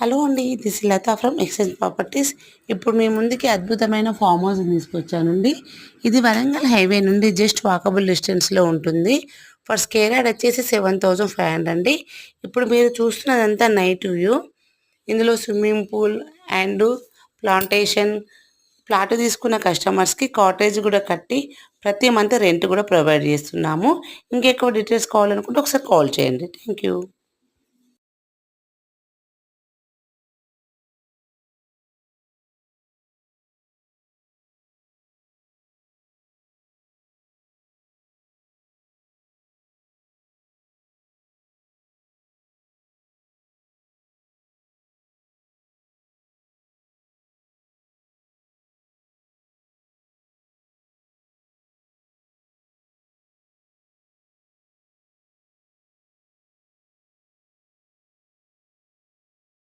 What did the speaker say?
Hello అండి this Latha from exchange properties ఇప్పుడు మీ ముందుకి అద్భుతమైన ఫామ్ హౌస్ తీసుకొచ్చానండి. ఇది వరంగల్ హైవే నుండి జస్ట్ వాకబుల్ డిస్టెన్స్లో ఉంటుంది. ఫర్ స్కేర్ యాడ్ వచ్చేసి సెవెన్ థౌజండ్ ఫైవ్ హండ్రెడ్ అండి. ఇప్పుడు మీరు చూస్తున్నదంతా నైట్ వ్యూ ఇందులో swimming pool and plantation plot తీసుకున్న కస్టమర్స్కి కాటేజ్ కూడా కట్టి ప్రతి మంత్ రెంట్ కూడా ప్రొవైడ్ చేస్తున్నాము. ఇంకెక్కువ డీటెయిల్స్ కావాలనుకుంటే ఒకసారి కాల్ చేయండి. Thank you